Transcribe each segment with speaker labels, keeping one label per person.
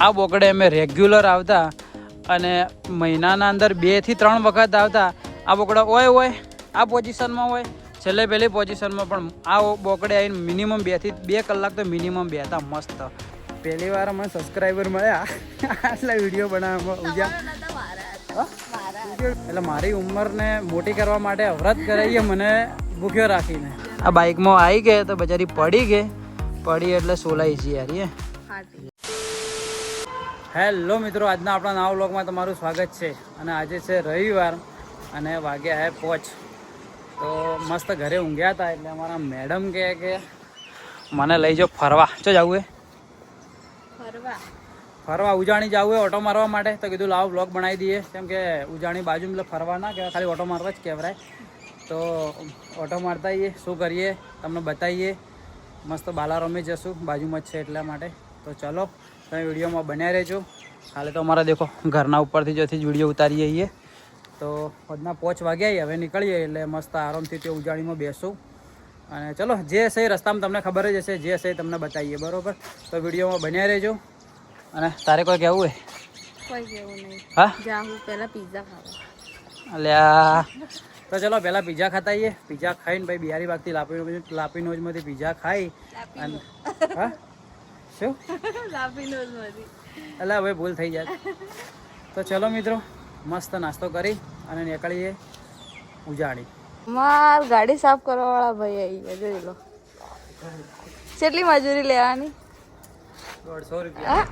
Speaker 1: આ બોકડે અમે રેગ્યુલર આવતા અને મહિનાના અંદર બેથી ત્રણ વખત આવતા. આ બોકડા હોય હોય આ પોઝિશનમાં હોય છેલ્લે પહેલી પોઝિશનમાં પણ આ બોકડે આવીને મિનિમમ બેથી બે કલાક તો મિનિમમ બેતા મસ્ત. પહેલી વાર અમે સબસ્ક્રાઈબર મળ્યા. આટલા વીડિયો બનાવવામાં ઉજા એટલે મારી ઉંમરને મોટી કરવા માટે અવરત કરાવીએ મને ભૂખ્યો રાખીને. આ બાઇકમાં આવી ગયા તો બચારી પડી ગઈ. પડી એટલે સોલાઈ છે યાર હેલો મિત્રો આજના આપણા નવા બ્લોગમાં તમારું સ્વાગત છે. અને આજે છે રવિવાર અને વાગ્યા હે પોચ. તો મસ્ત ઘરે ઊંઘ્યા હતા એટલે અમારા મેડમ કહે કે મને લઈ જાઓ ફરવા. ચો જવું એ
Speaker 2: ફરવા.
Speaker 1: ફરવા ઉજાણી જવું એ ઓટો મારવા માટે? તો કીધું લાવો બ્લોગ બનાવી દઈએ. કેમ કે ઉજાણી બાજુ એટલે ફરવા ના કહેવાય ખાલી ઓટો મારવા જ કહેવાય. તો ઓટો મારતા આવીએ શું કરીએ? તમને બતાવીએ. મસ્ત બાલા રમી જશું બાજુમાં જ છે એટલા માટે. તો ચલો તમે વિડીયોમાં બન્યા રહેજો. હાલે તો અમારા દેખો ઘરના ઉપરથી જોથી જ વીડિયો ઉતારીએ છીએ. તો પદના પોચ વાગ્યા હવે નીકળીએ એટલે મસ્ત આરામથી તે ઉજાણીમાં બેસું. અને ચલો જે એ રસ્તામાં તમને ખબર જ હશે જે એ તમને બતાવીએ બરોબર? તો વિડીયોમાં બન્યા રહેજો. અને તારે કોઈ કહેવું હોય?
Speaker 2: કોઈ નહીં.
Speaker 1: હા?
Speaker 2: પહેલા પીઝા ખાવા.
Speaker 1: અલ્યા તો ચલો પહેલાં પીઝા ખાતા આવીએ પીઝા ખાઈને ભાઈ બિહારી બાગથી લાપી લાપીનોજમાંથી પીઝા ખાઈ. અને હા? શું? અલ્યા હવે ભૂલ થઈ જાય તો ચલો મિત્રો મસ્ત નાસ્તો કરી અને નીકળીએ ઉજાડી
Speaker 2: માર ગાડી સાફ કરવા વાળા ભાઈ આવી ગયા જોઈ લો. કેટલી મજૂરી લેવાની?
Speaker 1: દોઢસો રૂપિયા.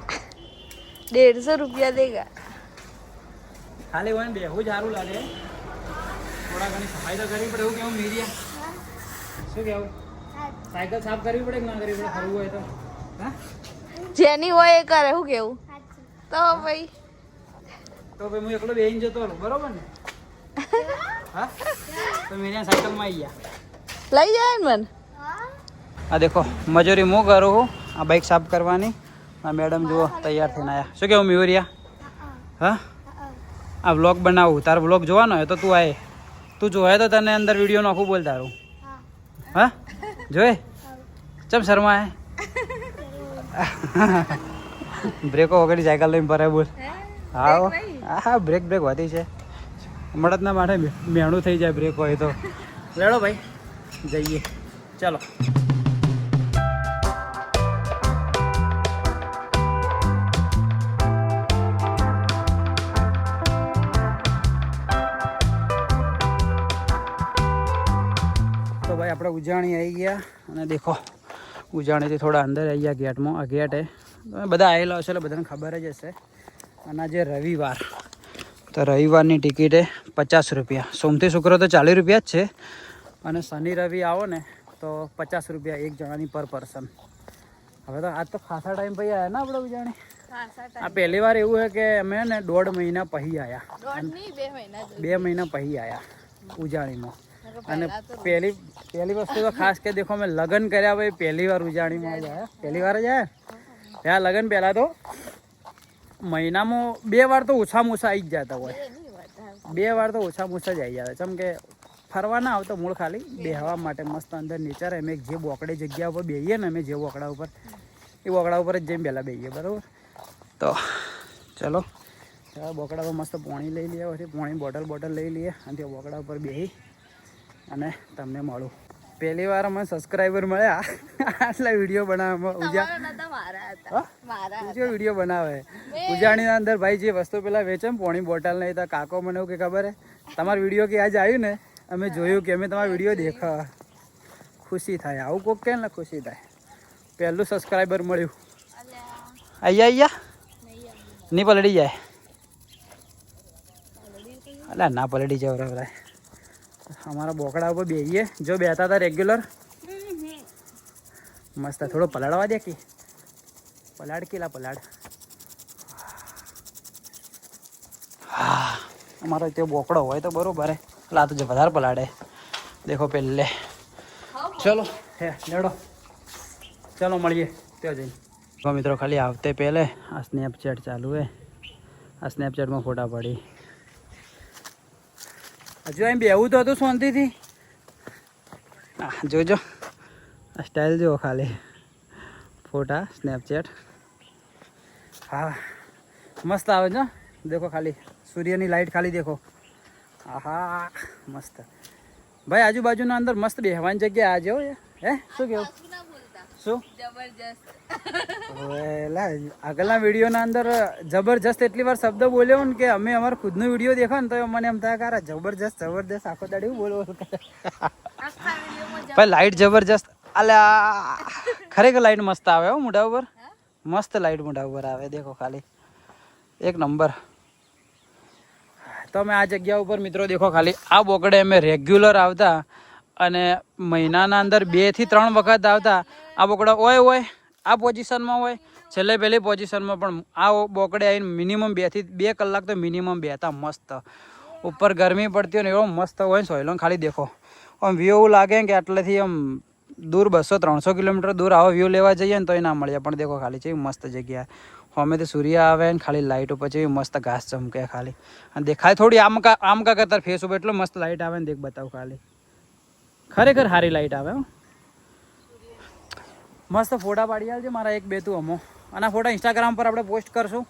Speaker 2: દેડસો રૂપિયા દેગા
Speaker 1: ખાલી હોય ને બેહું સારું લાગે. થોડા ઘણી સફાઈ તો કરવી પડે એવું કેવું મીડિયા શું કેવું? સાયકલ સાફ કરવી પડે કે ના કરવી પડે? ફરવું હોય તો?
Speaker 2: જેની હોય એ કરે શું કેવું? તો ભાઈ.
Speaker 1: તો ભાઈ હું એકલો બેહીને જતો હતો બરોબર ને? હા? તો મેં સાયકલમાં આવી ગયા.
Speaker 2: લઈ જાય ને મને?
Speaker 1: આ દેખો મજૂરી હું કરું હું? આ બાઇક સાફ કરવાની. આ મેડમ જુઓ તૈયાર થઈને આવ્યા શું કેવું મિયુરિયા? હા. આ વ્લોગ બનાવું તારો વ્લોગ જોવાનો હોય તો તું આય. તું જોયે તો તને અંદર વીડિયો નાખું બોલ તારું. હા. જોયે? ચમ શર્મા હે બ્રેકો વગાડી સાયકલ લઈને ભરાય બોલ. હા? હો. હા. બ્રેક બ્રેક વાતી છે. મળદના માટે મેણું થઈ જાય બ્રેક હોય તો. લેડો ભાઈ જઈએ. ચાલો. તો ભાઈ આપણે ઉજાણી આવી ગયા અને દેખો. ઉજાણીથી થોડા અંદર આવી ગયા ગેટમાં. આ ગેટ એ. બધા આવેલા હશે એટલે બધાને ખબર જ હશે. અને આજે રવિવાર તો રવિવારની ટિકિટ એ પચાસ રૂપિયા. સોમથી શુક્ર તો ચાલીસ રૂપિયા જ છે. અને શનિ રવિ આવો ને તો પચાસ રૂપિયા એક જણાની પર પર્સન. હવે તો આજ તો ખાસા ટાઈમ પછી આવ્યા ને આપણે ઉજાણી? આ પહેલી વાર એવું છે કે અમે ને દોઢ મહિના પછી આવ્યા
Speaker 2: દોઢ બે મહિના
Speaker 1: બે મહિના પછી આવ્યા ઉજાણીમાં અને પહેલી પહેલી વસ્તુ તો ખાસ કે દેખો મેં લગ્ન કર્યા ભાઈ પહેલી વાર ઉજાણીમાં જ પહેલી વાર જ આવ્યા ત્યાં લગ્ન પહેલાં તો મહિનામાં બે વાર તો ઓછામાં ઓછા આવી જ જતા હોય. બે વાર તો ઓછામાં ઓછા જ આવી. જાય ચમ કે ફરવા ના આવતો મૂળ ખાલી બેહવા માટે મસ્ત અંદર નેચર અમે જે બોકડે જગ્યા ઉપર બેહીએ ને, અમે જે બોકડા ઉપર, એ બોકડા ઉપર જ જઈને પહેલાં બેહીએ, બરાબર? તો ચલો બોકડા પર મસ્ત પાણી લઈ લઈએ, પછી પાણી બોટલ બોટલ લઈ લઈએ, અને તે બોકડા ઉપર બેસી અને તમને મળું. પહેલી વાર અમે સબસ્ક્રાઈબર મળ્યા. આટલા વીડિયો બનાવવામાં ઉજા
Speaker 2: નતા મારા હતા.
Speaker 1: હા?
Speaker 2: મારા
Speaker 1: જે વીડિયો બનાવે? ઉજાણીના અંદર ભાઈ જે વસ્તુ પેલા વેચે ને પોણી બોટલ નહીં તો કાકો મને એવું કે ખબર હે? તમારો વીડિયો કે આજ આવ્યું ને અમે જોયું કે અમે તમારો વીડિયો દેખા ખુશી થાય. આવું કોક કે ને ખુશી થાય. પહેલું સબસ્ક્રાઈબર મળ્યું. અહીંયા અહીંયા નહીં પલડી જાય. અલા ના પલડી જાય બરાબર. અમારા બોકડા ઉપર બેહીએ. જો બેતા હતા રેગ્યુલર મસ્ત થોડો પલાળવા દે કે. પલાડ કેલા પલાડ હા અમારો તે બોકડો હોય તો બરોબર હે. એટલે આ તો જે વધારે પલાડે દેખો પહેલે ચલો. હે, લેડો. ચલો, મળીએ. ત્યાં જઈને. તો મિત્રો, ખાલી આવતે પહેલે આ સ્નેપચેટ ચાલુ હે. આ સ્નેપચેટમાં ફોટા પડી. હજુ એમ બેવું તો હતું શાંતિથી. હા જોજો. આ સ્ટાઇલ જુઓ ખાલી. ફોટા સ્નેપચેટ હા, મસ્ત આવે છે દેખો ખાલી. સૂર્યની લાઈટ ખાલી દેખો. આહા, મસ્ત. ભાઈ, આજુબાજુના અંદર મસ્ત બેહવાની જગ્યા આ જેવો હે, શું કેવું? શું? આગળના વિડીયોના અંદર જબરજસ્ત એટલી વાર શબ્દ બોલ્યો ને કે અમે અમારો ખુદનો વીડિયો દેખો ને તો મને એમ થાય કે જબરજસ્ત જબરજસ્ત આખો દાડી બોલો ભાઈ લાઈટ જબરજસ્ત અલ્યા ખરેખર લાઈટ મસ્ત આવે હો મોઢા ઉપર. મસ્ત લાઈટ મોઢા ઉપર આવે દેખો ખાલી. એક નંબર. તો અમે આ જગ્યા ઉપર મિત્રો દેખો ખાલી. આ બોકડે અમે રેગ્યુલર આવતા અને મહિનાના અંદર બેથી ત્રણ વખત આવતા. આ બોકડા હોય હોય, આ પોઝિશનમાં હોય. છેલ્લે પહેલી પોઝિશનમાં પણ આ બોકડે આવીને મિનિમમ બેથી બે કલાક તો મિનિમમ બેતા મસ્ત. ઉપર ગરમી પડતી હોય ને એવો મસ્ત હોય ને સોયલો ખાલી દેખો. આમ વ્યૂ એવું લાગે કે આટલેથી આમ દૂર બસો ત્રણસો કિલોમીટર દૂર આવો વ્યૂ લેવા જઈએ ને તો એ ના મળે. પણ દેખો ખાલી છે મસ્ત જગ્યા. અમે તો સૂર્ય આવે ને ખાલી લાઇટ ઉપર છે મસ્ત ઘાસ ચમકે ખાલી. અને દેખાય થોડી આમ કા આમ કા કરતા ફેસ ઉપર એટલો મસ્ત લાઇટ આવે ને દેખ બતાવું ખાલી. ખરેખર સારી લાઇટ આવે હો. મસ્ત ફોટા પાડી આવજો મારા એક બે તું અમો. અને આ ફોટા ઇન્સ્ટાગ્રામ પર આપણે પોસ્ટ કરશું.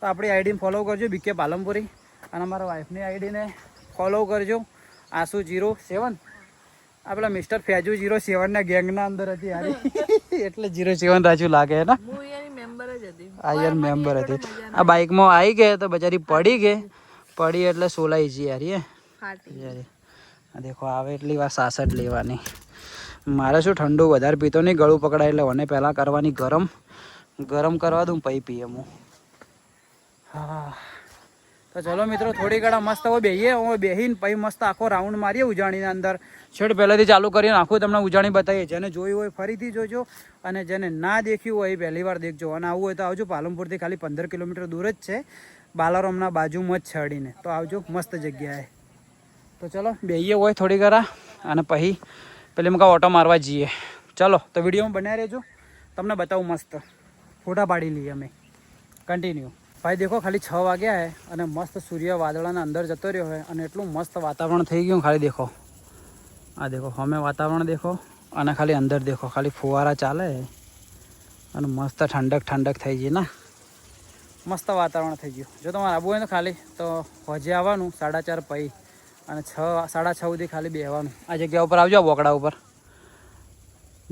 Speaker 1: તો આપણી આઈડીને ફોલો કરજો બીકે પાલનપુરી. અને મારા વાઈફની આઈડીને ફોલો કરજો. આસુ જીરો સેવન આ પેલા મિસ્ટર ફેજુ જીરો સેવનના ગેંગના અંદર હતી યાર. એટલે જીરો સેવન રાજુ લાગે ને?
Speaker 2: હું એની મેમ્બર જ હતી.
Speaker 1: આયર મેમ્બર હતી. આ બાઇકમાં આવી ગયા તો બજારી પડી ગઈ. પડી એટલે સોલાઈ જઈ યાર યાર દેખો આવે એટલી વાર સાસઠ લેવાની. મારે શું ઠંડુ વધારે પીતો નહીં, ગળું પકડાય એટલે મને પહેલાં કરવાની ગરમ. ગરમ કરવા દઉં પછી પીએ હું. હા. તો ચલો મિત્રો થોડી ઘણા મસ્ત હવે બેહીએ, હવે બેહીને પછી મસ્ત આખો રાઉન્ડ મારીએ ઉજાણીના અંદર. છેડ પહેલેથી ચાલુ કરીને આખું તમને ઉજાણી બતાવીએ. જેને જોયું હોય ફરીથી જોજો અને જેને ના દેખ્યું હોય એ પહેલી વાર દેખજો. અને આવું હોય તો આવજો પાલનપુરથી ખાલી પંદર કિલોમીટર દૂર જ છે. બાલારામના બાજુમાં જ છડીને. તો આવજો મસ્ત જગ્યાએ. તો ચલો બેહીએ હોય થોડી ઘણા અને પછી પેલી મકા ઓટો મારવા જઈએ. ચલો, તો વિડીયોમાં બનાવી રહેજો. તમને બતાવું મસ્ત. ફોટા પાડી લઈએ અમે. કન્ટિન્યુ ભાઈ, દેખો, ખાલી છ વાગ્યા હે અને મસ્ત સૂર્ય વાદળાના અંદર જતો રહ્યો હોય અને એટલું મસ્ત વાતાવરણ થઈ ગયું ખાલી દેખો. આ દેખો અમે વાતાવરણ દેખો અને ખાલી અંદર દેખો, ખાલી ફુવારા ચાલે અને મસ્ત ઠંડક ઠંડક થઈ ગઈ, ના? મસ્ત વાતાવરણ થઈ ગયું. જો તમારે આવવું હોય ને ખાલી, તો હજે આવવાનું, સાડા ચાર પૈ અને છ સાડા છ સુધી ખાલી બેહવાનું. આ જગ્યા ઉપર આવજો બોકડા ઉપર.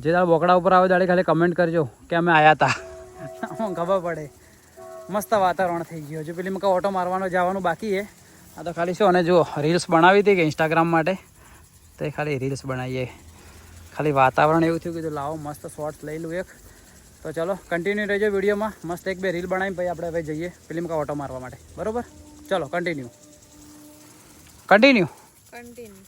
Speaker 1: જે તારા બોકડા ઉપર આવે ત્યારે ખાલી કમેન્ટ કરજો કે અમે આવ્યા હતા ખબર પડે. મસ્ત વાતાવરણ થઈ ગયું. હજુ પેલી મકા ઓટો મારવાનો જવાનું બાકી છે. આ તો ખાલી શું અને જો રીલ્સ બનાવી હતી કે ઇન્સ્ટાગ્રામ માટે? તો એ ખાલી રીલ્સ બનાવીએ. ખાલી વાતાવરણ એવું થયું કીધું લાવો મસ્ત શોર્ટ્સ લઈ લઉં એક. તો ચલો કન્ટિન્યુ રહેજો વિડીયોમાં. મસ્ત એક બે રીલ બનાવીને પછી આપણે હવે જઈએ. પેલી મકા ઓટો મારવા માટે. બરોબર? ચલો કન્ટિન્યુ કન્ટિન્યુ
Speaker 2: કન્ટિન્યુ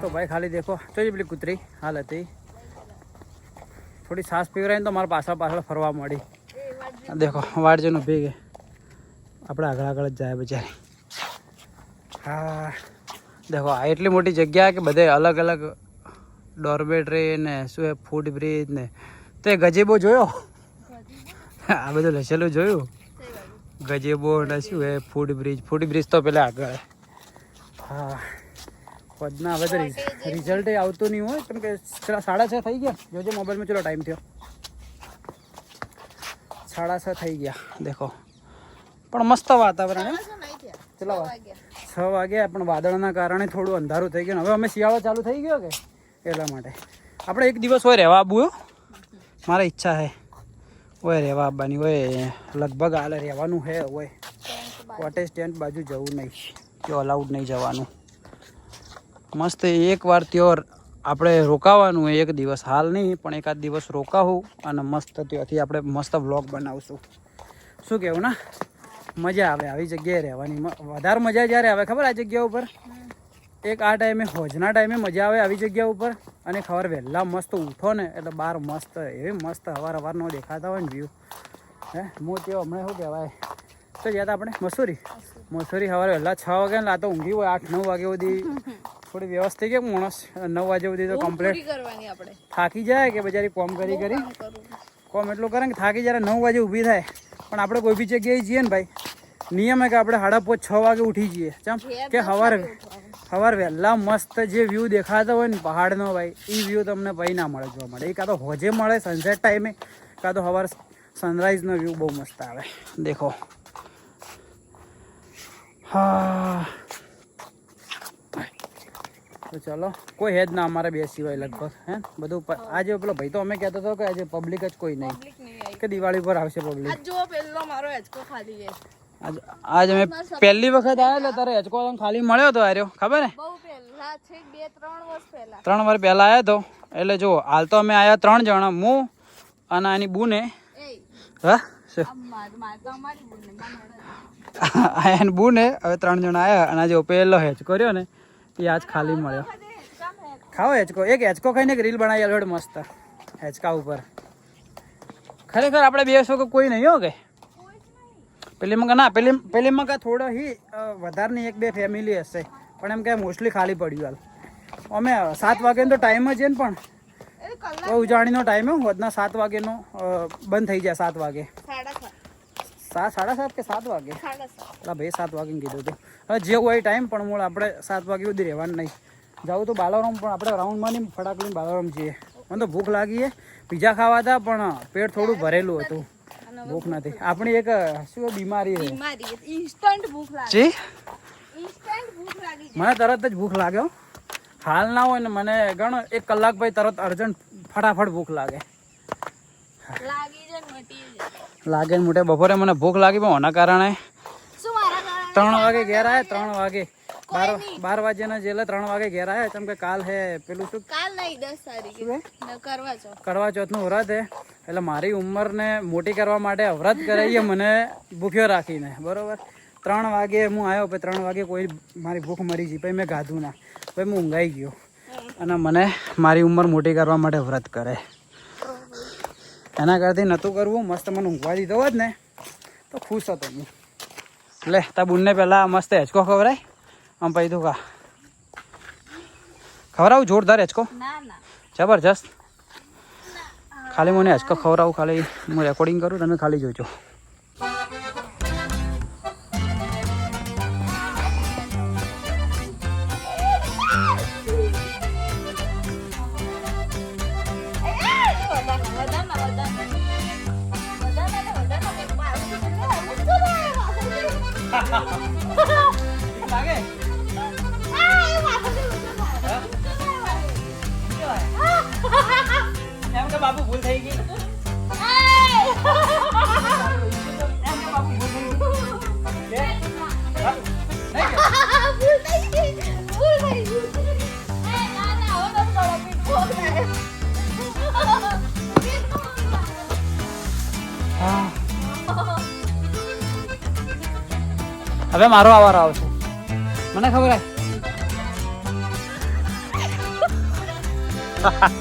Speaker 1: તો ભાઈ ખાલી દેખો. જોઈ પેલી કૂતરી? હાલ હતી. થોડી સાસ પીવરાઈને તો મારા પાછળ પાછળ ફરવા મળી. દેખો વાડજન ઊભી ગઈ. આપણે આગળ આગળ જ જાય બચારી. હા. દેખો આ એટલી મોટી જગ્યા કે બધે અલગ અલગ ડોરમેટરી ને શું એ ફૂડ બ્રિજ ને. તે ગજેબો જોયો? આ બધું લસેલું જોયું? ગજેબો ને શું એ ફૂડ બ્રિજ ફૂડ બ્રિજ તો પેલા આગળ. હા. પદના હવે તો રિઝલ્ટ આવતું નહીં હોય. કેમ કે સાડા છ થઈ ગયા. જોજો મોબાઈલમાં ચલો ટાઈમ થયો. સાડા છ થઈ ગયા. દેખો. પણ મસ્ત વાતાવરણ એમ. ચલો છ વાગ્યા. પણ વાદળના કારણે થોડું અંધારું થઈ ગયું હવે અમે શિયાળો ચાલુ થઈ ગયો કે? એટલા માટે. આપણે એક દિવસ હોય રહેવા આવવું મારા ઈચ્છા છે. હોય રહેવા આવવાની હોય. લગભગ હાલે રહેવાનું છે હોય કોટેજ ટેન્ટ બાજુ જવું નહીં. ત્યાં અલાઉડ નહીં જવાનું. મસ્ત એક વાર ત્યાં આપણે રોકાવાનું હોય, એક દિવસ. હાલ નહીં, પણ એકાદ દિવસ રોકાવું અને મસ્ત ત્યાંથી આપણે મસ્ત વ્લોગ બનાવશું. શું કહેવું ના? મજા આવે, આવી જગ્યાએ રહેવાની. વધારે મજા જ્યારે આવે, ખબર આ જગ્યા ઉપર? એક આ ટાઈમે હોજના ટાઈમે મજા આવે આવી જગ્યા ઉપર અને ખબર વહેલા મસ્ત ઉઠો ને એટલે બહાર મસ્ત એવી મસ્ત હવાર હવારનો દેખાતા હોય ને વ્યૂ હે હું તે હમણાં શું કહેવાય? તો ગયા હતા આપણે મસૂરી. મસૂરી સવારે વહેલા છ વાગે ને લાતો ઊંઘી હોય આઠ નવ વાગે સુધી થોડી વ્યવસ્થિત કે માણસ નવ વાગે સુધી તો કમ્પ્લીટ
Speaker 2: આપણે.
Speaker 1: થાકી જાય કે બજારી કોમ કરી કરી? કોમ એટલું કરે ને થાકી જ્યારે નવ વાગે ઊભી થાય. પણ આપણે કોઈ બી જગ્યાએ જઈએ ને ભાઈ નિયમ હે કે આપણે સાડા પાંચ છ વાગે ઉઠી જઈએ. ચમ કે સવાર સવાર વહેલા મસ્ત જે વ્યૂ દેખાતો હોય ને પહાડનો ભાઈ એ વ્યૂ તમને ભાઈ ના મળે જોવા મળે. એ કાં તો હોજે મળે સનસેટ ટાઈમે કાં તો સવાર સનરાઈઝનો વ્યૂ બહુ મસ્ત આવે. દેખો. હા. તો ચલો કોઈ હેજ ના અમારે બે સિવાય લગભગ હે બધું આજે પેલો ભાઈ તો અમે કહેતો હતો કે આજે પબ્લિક જ કોઈ નહીં કે દિવાળી પર આવશે પબ્લિક
Speaker 2: જો પેલો મારો હેચકો ખાલી છે.
Speaker 1: આજ આજ અમે પહેલી વખત આવ્યા તારે હેચકો ખાલી મળ્યો તો આર્યો ખબર ને
Speaker 2: બહુ પહેલા છે બે ત્રણ વર્ષ પહેલા.
Speaker 1: ત્રણ વાર પહેલા આવ્યો તો. એટલે જો હાલ તો અમે આવ્યા ત્રણ જણા હું અને આની બુને. હા? શું?
Speaker 2: આ માર માર તો અમારી બોલને માર
Speaker 1: આ એની બુને હવે ત્રણ જણા આવ્યા અને જો પહેલો હેચકો રહ્યો ને એ આજ ખાલી મળ્યો. ખાઓ હેચકો. એક હેચકો ખાઈને એક રીલ બનાવી આલો મસ્ત. હેચકા ઉપર. ખરેખર આપણે બે કે કોઈ નહીં હો કે? પેલી મકા ના પેલી પેલી મકા થોડો હી અ, વધારે નહીં એક બે ફેમિલી હશે. પણ એમ કે મોસ્ટલી ખાલી પડ્યું હાલ. અમે સાત વાગ્યાનો તો ટાઈમ જ છે ને પણ. ઉજાણીનો ટાઈમ હે હોદના સાત વાગ્યાનો બંધ થઈ જાય સાત વાગે.
Speaker 2: સાત
Speaker 1: સાડા સાત કે સાત વાગે? એટલે ભાઈ સાત વાગે કીધું હતું હવે જે હોય ટાઈમ પણ મૂળ આપણે સાત વાગે સુધી રહેવાનું નહીં. જવું તો બાલારામ પણ આપણે રાઉન્ડમાં નહીં ફટાક લઈને બાલારામ જઈએ. મને તો ભૂખ લાગી પીઝા ખાવા હતા પણ પેટ થોડું ભરેલું હતું. ભૂખ નથી આપણી એક શું બીમારી છે?
Speaker 2: બીમારી ઇન્સ્ટન્ટ ભૂખ લાગે.
Speaker 1: જી?
Speaker 2: ઇન્સ્ટન્ટ ભૂખ લાગી
Speaker 1: મને તરત જ ભૂખ લાગ્યો હાલ ના હોય ને મને ગણો એક કલાક પછી તરત અર્જન્ટ ફટાફટ ભૂખ લાગે.
Speaker 2: લાગી મટી.
Speaker 1: બપોરે મને ભૂખ લાગી પણ એના કારણે
Speaker 2: કારણે
Speaker 1: ત્રણ વાગે ઘેર આવ્યા ત્રણ વાગે. બાર બાર વાગ્યાના જેલે ત્રણ વાગે ઘેર આવ્યા કેમ કે કાલ હે પેલું શું?
Speaker 2: કાલ નહીં દસ તારીખે. કરવા ચોથ
Speaker 1: કરવા ચોથનું વ્રત હે. એટલે મારી ઉંમરને મોટી કરવા માટે વ્રત કરાવીએ મને ભૂખ્યો રાખીને. બરોબર? ત્રણ વાગે હું આવ્યો પછી ત્રણ વાગે કોઈ મારી ભૂખ મરી ગઈ. પછી મેં ગાધું ના. પછી હું ઊંઘાઈ ગયો. અને મને મારી ઉંમર મોટી કરવા માટે વ્રત કરે. એના કરતી નહોતું કરવું. મસ્ત મને ઊંઘવા દીધો હોત ને તો ખુશ હતો હું. લે તા બુનને પહેલાં મસ્ત હેચકો ખવડાય. આમ પછી તું કા ખવડાવું જોરદાર હેચકો? જબરજસ્ત. ખાલી મને હેચકો ખવડાવું ખાલી હું રેકોર્ડિંગ કરું તમે ખાલી જોજો. ભૂલ થઈ ગઈ. હવે મારો આવાર આવશે મને ખબર હે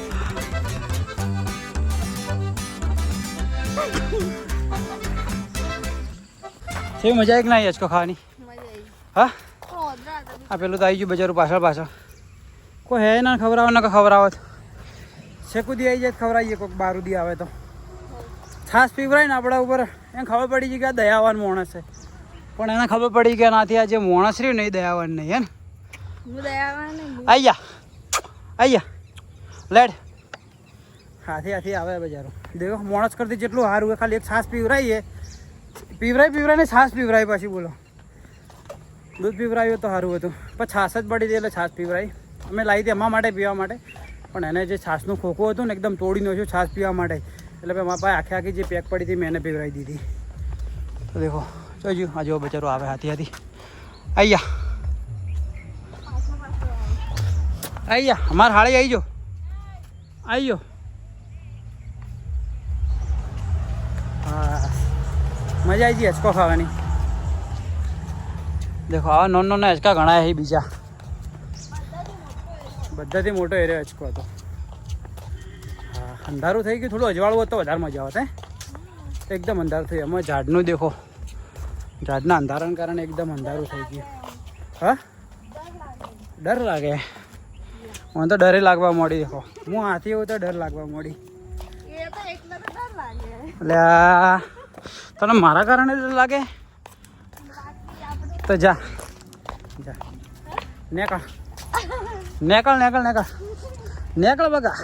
Speaker 1: કેવી મજા આવી કે ના હિંચકો ખાવાની? હા? આ પેલું તો આવી ગયું બજારું પાછળ પાછળ. કોઈ હે ના ખવડાવો ને ખવડાવો. શેકુદી આવી જાય તો ખવડાવીએ કોઈક બારુદી આવે તો. છાશ પીવરાય ને આપણા ઉપર. એને ખબર પડી ગઈ કે આ દયાવાન માણસ છે. પણ એને ખબર પડી કે નાથી આ જે માણસ રહ્યું ને એ દયાવાન નહીં હે ને? અહીંયા અહીંયા લેડ. હાથી હાથી આવે બજારો. દેખો માણસ કરતી જેટલું સારું ખાલી એક છાશ પીવરાઈએ. પીવરાય પીવરાય ને છાશ પીવરાય પછી બોલો. દૂધ પીવરાયું તો સારું હતું. પણ છાશ જ પડી હતી એટલે છાશ પીવરાઈ. અમે લાવી હતી એમાં માટે, પીવા માટે. પણ એને જે છાશનું ખોખું હતું ને, એકદમ તોડી નાખ્યું છાશ પીવા માટે. એટલે ભાઈ મારા પાસે આખી આખી જે પેક પડી હતી મેં એને પીવરાઈ દીધી. તો દેખો જોજો આ જો બચારો આવે હાથી હાથી. અહીંયા અહીંયા અમારે હાળી આવી જો. આવી મજા આવી ગઈ હચકો ખાવાની. દેખો આવા નોન નોના હચકા ઘણા એ બીજા. બધાથી મોટો એરિયો હચકો હતો. હા અંધારું થઈ ગયું થોડું અજવાળું હતું વધારે મજા આવત હે? એકદમ અંધારું થયું એમાં ઝાડનું દેખો. ઝાડના અંધારાને કારણે એકદમ અંધારું થઈ ગયું. હા? ડર લાગે. મને તો ડરે લાગવા મળી દેખો. હું હાથી હોઉં તો ડર લાગવા મળી. એટલે તને મારા કારણે લાગે? તો જા. જા. નેકળ. નેકળ નેકળ નેકળ. નેકળ બગા.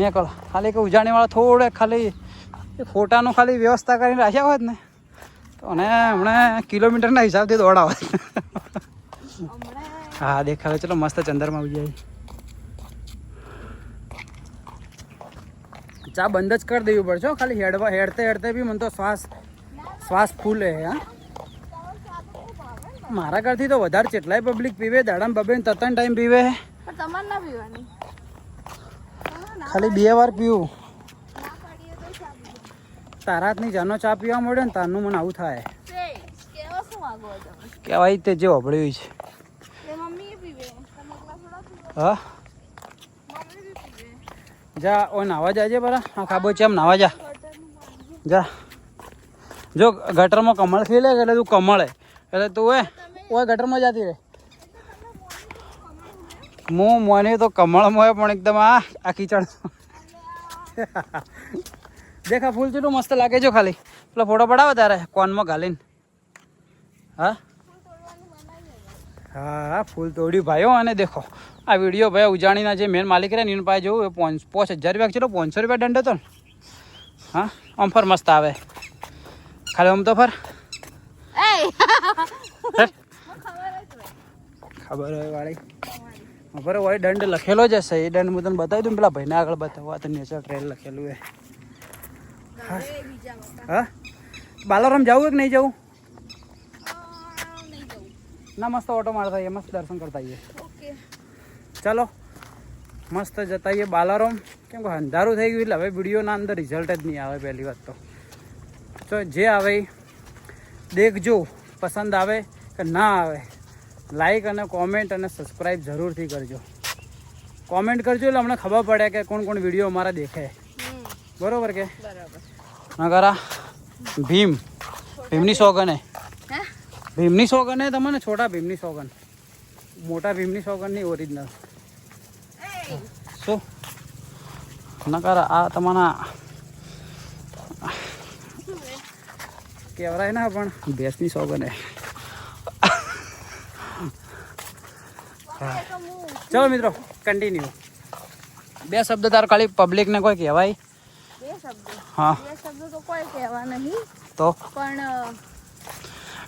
Speaker 1: નેકળ. ખાલી કે ઉજાણીવાળા થોડે ખાલી ફોટાનું ખાલી વ્યવસ્થા કરીને રાખ્યા હોત ને તો અને હમણાં કિલોમીટરના હિસાબથી દોડાવત. હા દેખાવે. ચલો મસ્ત ચંદરમાં આવી. જાય ચા બંધ જ કરી દેવી પડશે ખાલી હેડવા હેડતે હેડતે બી મને તો શ્વાસ શ્વાસ ફૂલે હા મારા ઘરથી તો વધારે કેટલાય પબ્લિક પીવે દાડામાં બબે ને તત્ણ ટાઈમ પીવે ખાલી બે વાર પીવું. તારાતની જાનો ચા પીવા મળે ને તારનું મને આવું થાય.
Speaker 2: કેવા શું માંગો તમે
Speaker 1: કહેવાય તે જે વભળ્યું છે હા? જા, ઓ, નાવા જાજે બરા આ ખાબો છે એમ નાવા જા. જા. જો, ગટરમાં કમળ થઈ લે, એટલે તું કમળે. એટલે તું, એ ઓય ગટરમાં જાતી રહે હું મને તો કમળ મોય પણ એકદમ આ આ કીચડ. દેખા ફૂલ કેટલું મસ્ત લાગે છે ખાલી. પેલો ફોટો પડાવો તારે, કોનમાં ઘાલીને. હા? હા હા ફૂલ તોડ્યું ભાઈઓ અને દેખો. આ વીડિયો ભાઈ ઉજાણીના જે મેન માલિક રહ્યા એની પાસે જોવું એ પોંચ પાંચ હજાર રૂપિયા ચલો પાંચસો રૂપિયા દંડ હતો ને. હા આમ ફર મસ્ત આવે. ખાલી આમ તો ફર. ખબર હોય વાળી. ખબર હોય દંડ લખેલો જ હશે. એ દંડ હું તને બતાવી દઉં પેલા ભાઈને આગળ બતાવો. આ તો નેચર ટ્રેલ લખેલું હે. હા. બાલારામ જવું કે નહીં જવું? ના મસ્ત ઓટો મારતા મસ્ત દર્શન કરતા આવીએ. ચાલો મસ્ત જતા આવીએ બાલારામ. કેમ કે અંધારું થઈ ગયું એટલે હવે વિડીયોના અંદર રિઝલ્ટ જ નહીં આવે પહેલી વાત તો. તો જે આવે દેખજો પસંદ આવે કે ના આવે લાઈક અને કોમેન્ટ અને સબસ્ક્રાઈબ જરૂરથી કરજો. કોમેન્ટ કરજો એટલે અમને ખબર પડે કે કોણ કોણ વીડિયો અમારા દેખે. બરોબર કે? નગારા ભીમ. ભીમની સોગન. ભીમની સોગન તમને છોટા ભીમની સોગન. મોટા ભીમની સોગન નહીં ઓરિજિનલ શું? નકર આ તમારા કેવરાય ના પણ ભેંસની શોખ હે. ચલો મિત્રો કન્ટિન્યુ બે શબ્દ તાર ખાલી પબ્લિકને કોઈ કહેવાય?
Speaker 2: બે શબ્દો.
Speaker 1: હા.
Speaker 2: બે શબ્દો તો કોઈ કહેવા નહીં.
Speaker 1: તો?
Speaker 2: પણ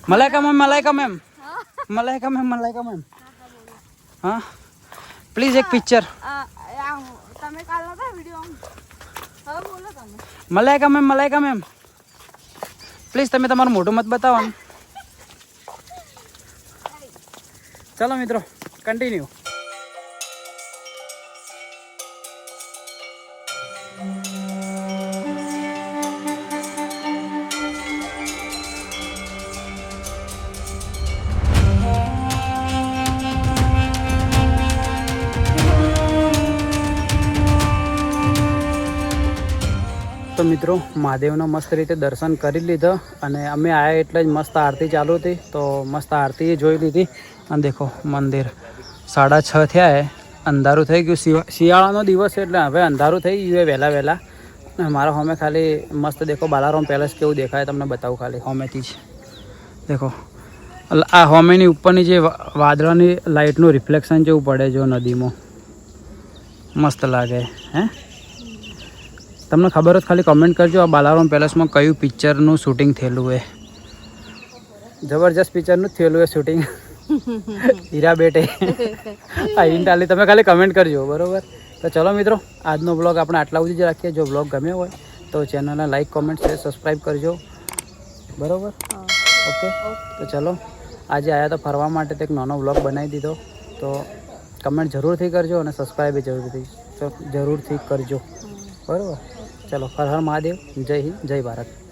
Speaker 1: મલાઈકા મેમ મલાઈકા મેમ
Speaker 2: હા.
Speaker 1: મલાઈકા મેમ મલાઈકા મેમ હા? પ્લીઝ એક પિક્ચર
Speaker 2: તમે કાલ નતા વીડિયો હવે બોલો તમે.
Speaker 1: Malaika ma'am Malaika ma'am? Please તમે તમારું મોઢું મત બતાવો ચાલો મિત્રો કન્ટિન્યુ તો મિત્રો, મહાદેવનો મસ્ત રીતે દર્શન કરી લીધો અને અમે આવ્યા એટલે જ મસ્ત આરતી ચાલુ હતી. તો મસ્ત આરતી જોઈ લીધી. અને દેખો, મંદિર. સાડા છ થયા અંધારું થઈ ગયું. શિયા- શિયાળાનો દિવસ એટલે હવે અંધારું થઈ ગયું વહેલા વહેલા. અને મારા હોમે ખાલી મસ્ત દેખો, બાલારામ પેલેસ કેવું દેખાય તમને બતાવું ખાલી હોમેથી જ. દેખો આ હોમેની ઉપરની જે વાદળાની લાઇટનું રિફ્લેક્શન જેવું પડે જો નદીમાં. મસ્ત લાગે, હે? તમને ખબર જ ખાલી કમેન્ટ કરજો. આ બાલારામ પેલેસમાં કયું પિક્ચરનું શૂટિંગ થયેલું એ? જબરજસ્ત પિક્ચરનું જ થયેલું એ શૂટિંગ હીરા બેટે. આ હિન્ટ ટાલી તમે ખાલી કમેન્ટ કરજો બરોબર? તો ચલો મિત્રો આજનો બ્લોગ આપણે આટલા સુધી જ રાખીએ. જો બ્લોગ ગમ્યો હોય તો ચેનલને લાઈક કોમેન્ટ શેર સબસ્ક્રાઈબ કરજો. બરાબર? ઓકે તો ચલો આજે આવ્યા તો ફરવા માટે તો એક નાનો બ્લોગ બનાવી દીધો. તો કમેન્ટ જરૂરથી કરજો અને સબસ્ક્રાઈબ જરૂરથી જરૂરથી કરજો. બરોબર? ચલો હર હર મહાદેવ જય હિન્દ જય ભારત